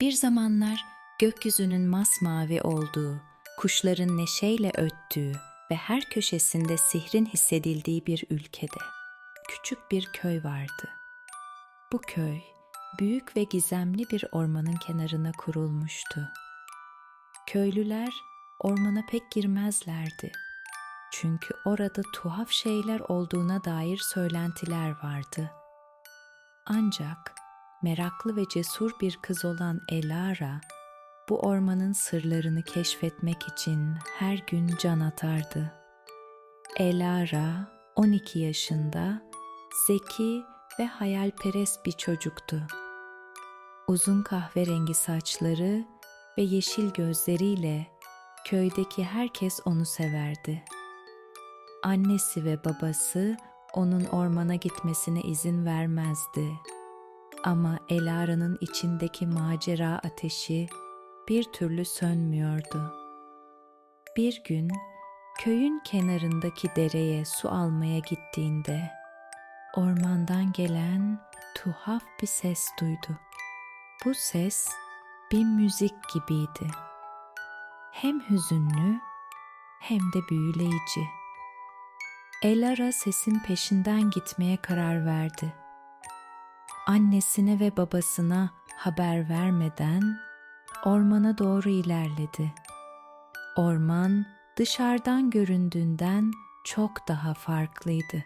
Bir zamanlar gökyüzünün masmavi olduğu, kuşların neşeyle öttüğü ve her köşesinde sihrin hissedildiği bir ülkede küçük bir köy vardı. Bu köy büyük ve gizemli bir ormanın kenarına kurulmuştu. Köylüler ormana pek girmezlerdi. Çünkü orada tuhaf şeyler olduğuna dair söylentiler vardı. Ancak meraklı ve cesur bir kız olan Elara bu ormanın sırlarını keşfetmek için her gün can atardı. Elara 12 yaşında, zeki ve hayalperest bir çocuktu. Uzun kahverengi saçları ve yeşil gözleriyle köydeki herkes onu severdi. Annesi ve babası onun ormana gitmesine izin vermezdi. Ama Elara'nın içindeki macera ateşi bir türlü sönmüyordu. Bir gün köyün kenarındaki dereye su almaya gittiğinde ormandan gelen tuhaf bir ses duydu. Bu ses bir müzik gibiydi. Hem hüzünlü hem de büyüleyici. Elara sesin peşinden gitmeye karar verdi. Annesine ve babasına haber vermeden ormana doğru ilerledi. Orman dışarıdan göründüğünden çok daha farklıydı.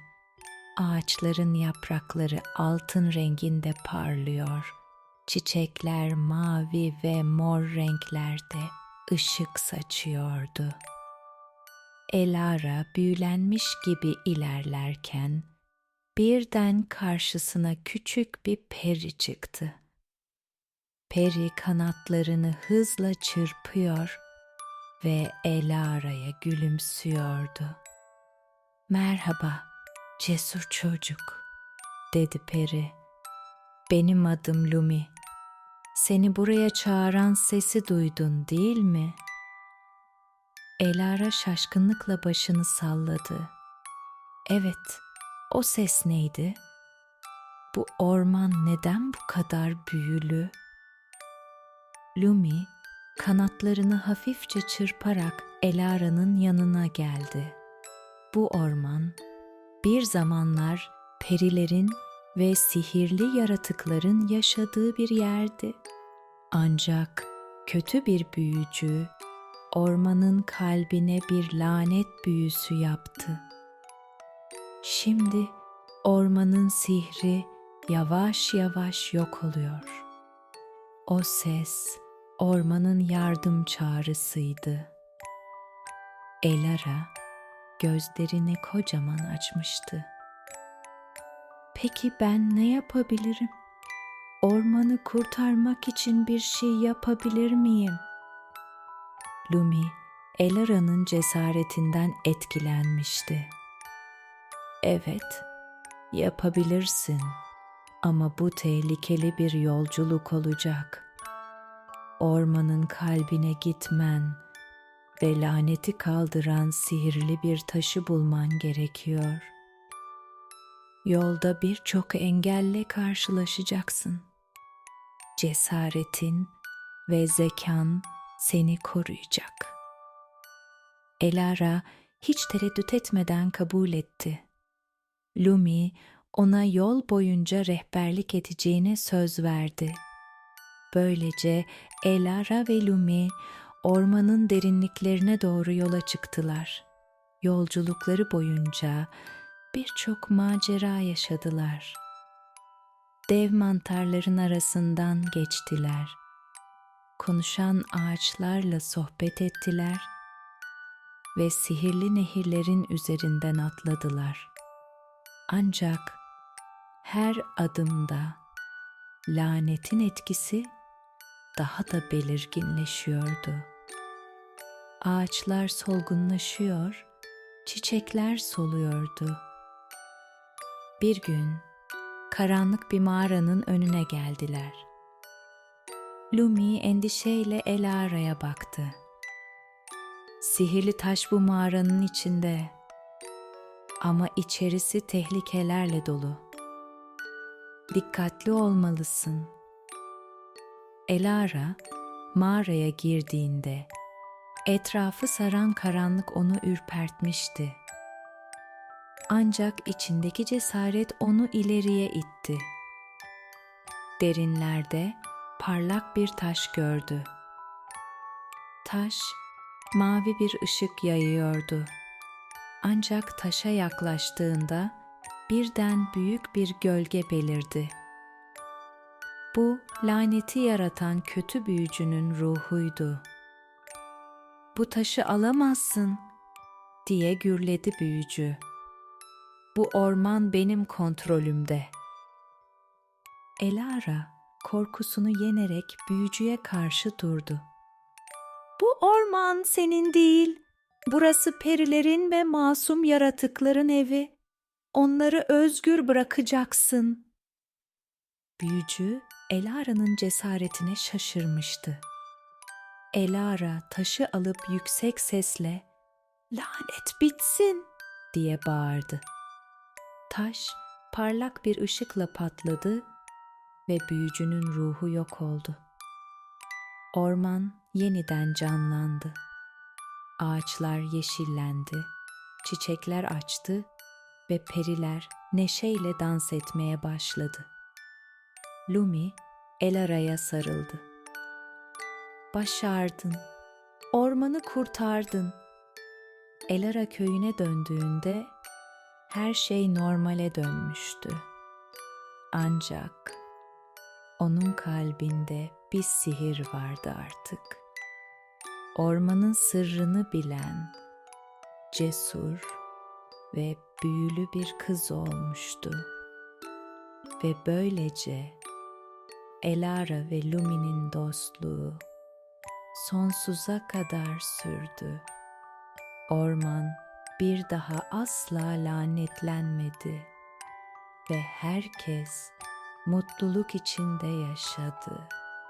Ağaçların yaprakları altın renginde parlıyor. Çiçekler mavi ve mor renklerde ışık saçıyordu. Elara büyülenmiş gibi ilerlerken birden karşısına küçük bir peri çıktı. Peri kanatlarını hızla çırpıyor ve Elara'ya gülümsüyordu. Merhaba, cesur çocuk, dedi peri. Benim adım Lumi. Seni buraya çağıran sesi duydun değil mi? Elara şaşkınlıkla başını salladı. Evet, o ses neydi? Bu orman neden bu kadar büyülü? Lumi kanatlarını hafifçe çırparak Elara'nın yanına geldi. Bu orman bir zamanlar perilerin ve sihirli yaratıkların yaşadığı bir yerdi. Ancak kötü bir büyücü ormanın kalbine bir lanet büyüsü yaptı. Şimdi ormanın sihri yavaş yavaş yok oluyor. O ses ormanın yardım çağrısıydı. Elara gözlerini kocaman açmıştı. Peki ben ne yapabilirim? Ormanı kurtarmak için bir şey yapabilir miyim? Lumi, Elara'nın cesaretinden etkilenmişti. Evet, yapabilirsin ama bu tehlikeli bir yolculuk olacak. Ormanın kalbine gitmen ve laneti kaldıran sihirli bir taşı bulman gerekiyor. Yolda birçok engelle karşılaşacaksın. Cesaretin ve zekan seni koruyacak. Elara hiç tereddüt etmeden kabul etti. Lumi ona yol boyunca rehberlik edeceğine söz verdi. Böylece Elara ve Lumi ormanın derinliklerine doğru yola çıktılar. Yolculukları boyunca birçok macera yaşadılar. Dev mantarların arasından geçtiler. Konuşan ağaçlarla sohbet ettiler ve sihirli nehirlerin üzerinden atladılar. Ancak her adımda lanetin etkisi daha da belirginleşiyordu. Ağaçlar solgunlaşıyor, çiçekler soluyordu. Bir gün karanlık bir mağaranın önüne geldiler. Lumi endişeyle Elara'ya baktı. Sihirli taş bu mağaranın içinde ama içerisi tehlikelerle dolu. Dikkatli olmalısın. Elara mağaraya girdiğinde etrafı saran karanlık onu ürpertmişti. Ancak içindeki cesaret onu ileriye itti. Derinlerde parlak bir taş gördü. Taş mavi bir ışık yayıyordu. Ancak taşa yaklaştığında birden büyük bir gölge belirdi. Bu laneti yaratan kötü büyücünün ruhuydu. Bu taşı alamazsın diye gürledi büyücü. Bu orman benim kontrolümde. Elara korkusunu yenerek büyücüye karşı durdu. Bu orman senin değil. Burası perilerin ve masum yaratıkların evi. Onları özgür bırakacaksın. Büyücü Elara'nın cesaretine şaşırmıştı. Elara taşı alıp yüksek sesle "Lanet bitsin!" diye bağırdı. Taş parlak bir ışıkla patladı ve büyücünün ruhu yok oldu. Orman yeniden canlandı. Ağaçlar yeşillendi, çiçekler açtı ve periler neşeyle dans etmeye başladı. Lumi Elara'ya sarıldı. Başardın, ormanı kurtardın. Elara köyüne döndüğünde her şey normale dönmüştü. Ancak onun kalbinde bir sihir vardı artık. Ormanın sırrını bilen, cesur ve büyülü bir kız olmuştu. Ve böylece Elara ve Lumi'nin dostluğu sonsuza kadar sürdü. Orman bir daha asla lanetlenmedi ve herkes mutluluk içinde yaşadı.